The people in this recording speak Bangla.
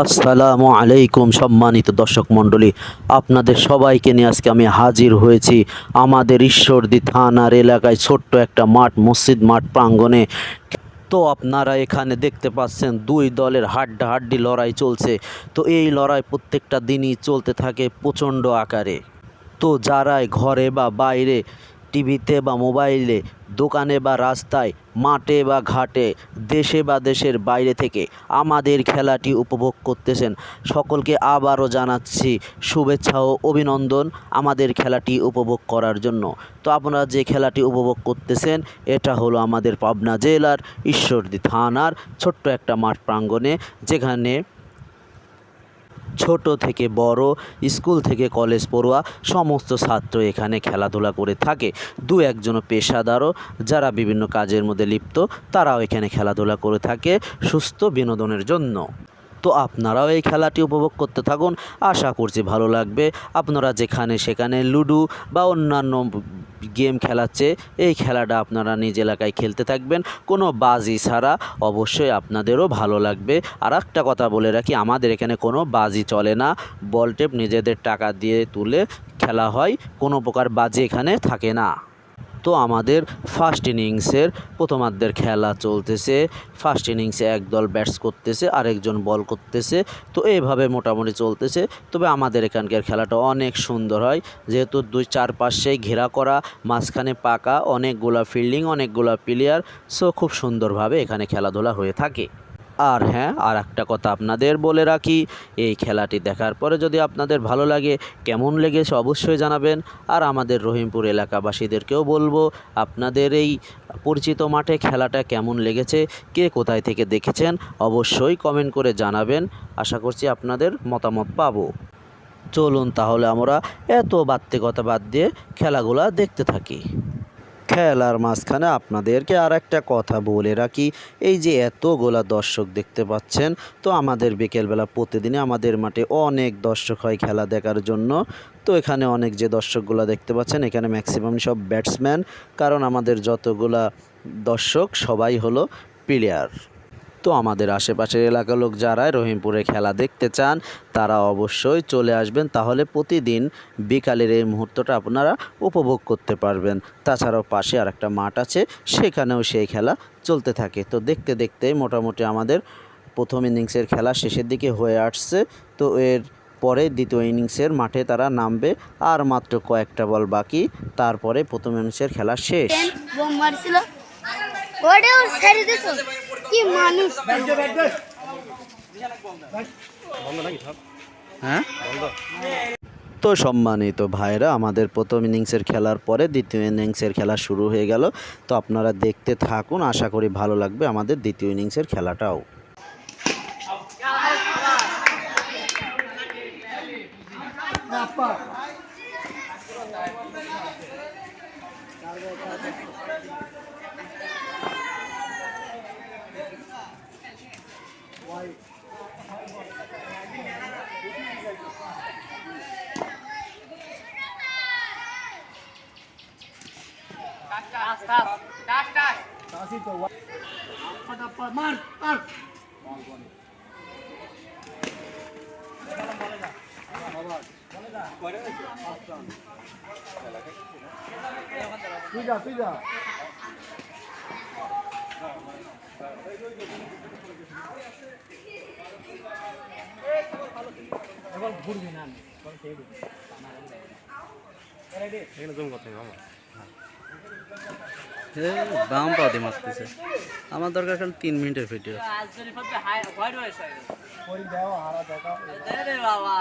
আসসালামু আলাইকুম সম্মানিত দর্শক মণ্ডলী। আপনাদের সবাইকে নিয়ে আজকে আমি হাজির হয়েছি আমাদের ঈশ্বরদী থানার এলাকায় ছোট্ট একটা মাঠ, মসজিদ মাঠ প্রাঙ্গণে। তো আপনারা এখানে দেখতে পাচ্ছেন দুই দলের হাড্ডাহাড্ডি লড়াই চলছে। তো এই লড়াই প্রত্যেকটা দিনই চলতে থাকে প্রচণ্ড আকারে। তো যারাই ঘরে বা বাইরে টিভিতে বা মোবাইলে, দোকানে বা রাস্তায়, মাঠে বা ঘাটে, দেশে বা দেশের বাইরে থেকে আমাদের খেলাটি উপভোগ করতেছেন। সকলকে আবারও জানাচ্ছি শুভেচ্ছা ও অভিনন্দন আমাদের খেলাটি উপভোগ করার জন্য। তো আপনারা যে খেলাটি উপভোগ করতেছেন, এটা হলো আমাদের পাবনা জেলার ঈশ্বরদী থানার ছোট্ট একটা মাঠ প্রাঙ্গণে, যেখানে ছোট থেকে বড়, স্কুল থেকে কলেজ পড়ুয়া, সমস্ত ছাত্র এখানে খেলাধুলা করে থাকে। দু একজন পেশাদারও, যারা বিভিন্ন কাজের মধ্যে লিপ্ত, তারাও এখানে খেলাধুলা করে থাকে সুস্থ বিনোদনের জন্য। তো আপনারাও এই খেলাটি উপভোগ করতে থাকুন। আশা করছি ভালো লাগবে। আপনারা যেখানে সেখানে লুডো বা অন্যান্য গেম খেলাচ্ছে, এই খেলাটা আপনারা নিজ এলাকায় খেলতে থাকবেন। কোনো বাজি ছাড়া অবশ্যই আপনাদেরও ভালো লাগবে। আর একটা কথা বলে রাখি, আমাদের এখানে কোনো বাজি চলে না। বল টেপ নিজেদের টাকা দিয়ে তুলে খেলা হয়, কোনো প্রকার বাজি এখানে থাকে না। তো আমাদের ফার্স্ট ইনিংসের প্রথমার্ধের খেলা চলতেছে। ফার্স্ট ইনিংসে একদল ব্যাটস করতেছে, আরেকজন বল করতেছে। তো এইভাবে মোটামুটি চলতেছে। তবে আমাদের এখানকার খেলাটা অনেক সুন্দর হয়। যেহেতু দুই চার পাশেই ঘেরা করা, মাঝখানে পাকা অনেকগুলা ফিল্ডিং অনেকগুলা প্লেয়ার সো খুব সুন্দরভাবে এখানে খেলাধুলা হয়ে থাকে। আর হ্যাঁ আর একটা কথা আপনাদের বলে রাখি, এই খেলাটি দেখার পরে যদি আপনাদের ভালো লাগে, কেমন লেগেছে অবশ্যই জানাবেন। আর আমাদের রহিমপুর এলাকাবাসীদেরকেও বলব, আপনাদের এই পরিচিত মাঠে খেলাটা কেমন লেগেছে, কে কোথায় থেকে দেখেছেন, অবশ্যই কমেন্ট করে জানাবেন। আশা করছি আপনাদের মতামত পাবো। চলুন তাহলে আমরা এত বাড়তি কথা বাদ দিয়ে খেলাগুলা দেখতে থাকি। খেলার মাঝখানে আপনাদেরকে আর একটা কথা বলে রাখি। এই যে এতগুলা দর্শক দেখতে পাচ্ছেন, তো আমাদের বিকেলবেলা প্রতিদিনে আমাদের মাঠে অনেক দর্শক হয় খেলা দেখার জন্য। তো এখানে অনেক যে দর্শকগুলো দেখতে পাচ্ছেন, এখানে ম্যাক্সিমাম সব ব্যাটসম্যান কারণ আমাদের যতগুলা দর্শক সবাই হলো প্লেয়ার তো আমাদের আশেপাশের এলাকার লোক যারা রহিমপুরে খেলা দেখতে চান, তারা অবশ্যই চলে আসবেন। তাহলে প্রতিদিন বিকালের এই মুহূর্তটা আপনারা উপভোগ করতে পারবেন। তাছাড়াও পাশে আর একটা মাঠ আছে, সেখানেও সেই খেলা চলতে থাকে। তো দেখতে দেখতে মোটামুটি আমাদের প্রথম ইনিংসের খেলা শেষের দিকে হয়ে আসছে। তো এর পরে দ্বিতীয় ইনিংসের মাঠে তারা নামবে, আর মাত্র কয়েকটা বল বাকি। তারপরে প্রথম ইনিংসের খেলা শেষ। কি মানুষ? হ্যাঁ? তো সম্মানিত ভাইরা আমাদের প্রথম ইনিংসের খেলার পরে দ্বিতীয় ইনিংসের খেলা শুরু হয়ে গেল। তো আপনারা দেখতে থাকুন, আশা করি ভালো লাগবে আমাদের দ্বিতীয় ইনিংসের খেলাটাও। টাস টাস টাস টাস টাসই তো ঘুরবি না এখানে আমার বাম পাওয়া মারতেছে আমার দরকার এখন তিন মিনিটের ভিডিও বাবা